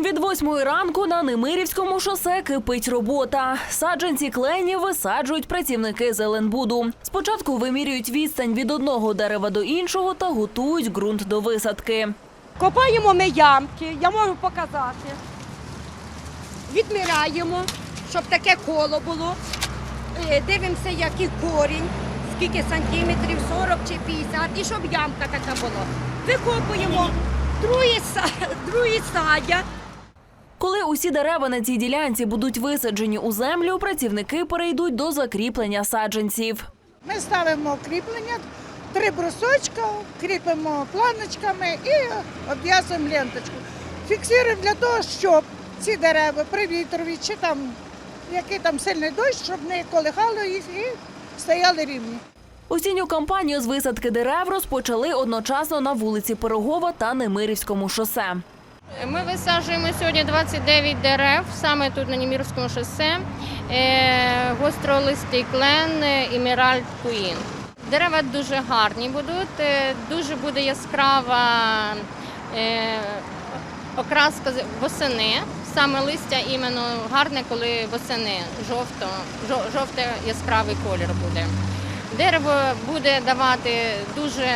Від восьмої ранку на Немирівському шосе кипить робота. Саджанці кленів висаджують працівники Зеленбуду. Спочатку вимірюють відстань від одного дерева до іншого та готують ґрунт до висадки. Копаємо ми ямки, я можу показати. Відмираємо, щоб таке коло було. Е, Дивимося, який корінь, скільки сантиметрів, 40 чи 50, і щоб ямка така була. Викопуємо, другі, са- другі садять. Коли усі дерева на цій ділянці будуть висаджені у землю, працівники перейдуть до закріплення саджанців. Ми ставимо кріплення, три брусочка, кріпимо планочками і обв'язуємо ленточку. Фіксуємо для того, щоб ці дерева при вітрові чи там який там сильний дощ, щоб не колихало їх і стояли рівні. Осінню кампанію з висадки дерев розпочали одночасно на вулиці Пирогова та Немирівському шосе. Ми висаджуємо сьогодні 29 дерев саме тут на Німірському шосе. Е, Гостролистий клен, е, Куїн. Дерева дуже гарні будуть, е, дуже буде яскрава окраска восени. Саме листя іменно гарне, коли восени жовто, жо- жовтий яскравий колір буде. Дерево буде давати дуже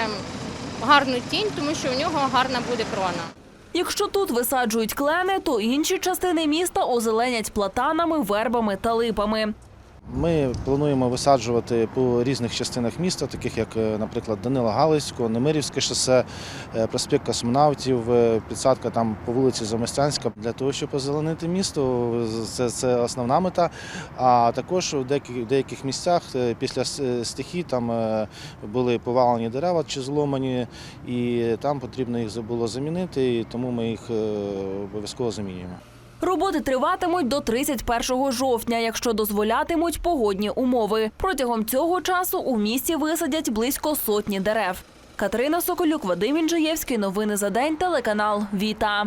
гарну тінь, тому що у нього гарна буде крона. Якщо тут висаджують клени, то інші частини міста озеленять платанами, вербами та липами. Ми плануємо висаджувати по різних частинах міста, таких як, е, наприклад, Данила Галицького, Немирівське шосе, е, проспект Космонавтів, е, підсадка там по вулиці Замостянська. Для того, щоб озеленити місто, це, це основна мета. А також у деяких, в деяких місцях після с- стихій там були повалені дерева чи зломані, і там потрібно їх було замінити, і тому ми їх обов'язково замінюємо. Роботи триватимуть до 31 жовтня, якщо дозволятимуть погодні умови. Протягом цього часу у місті висадять близько сотні дерев. Катерина Соколюк, Вадим Інжиєвський. Новини за день. Телеканал Віта.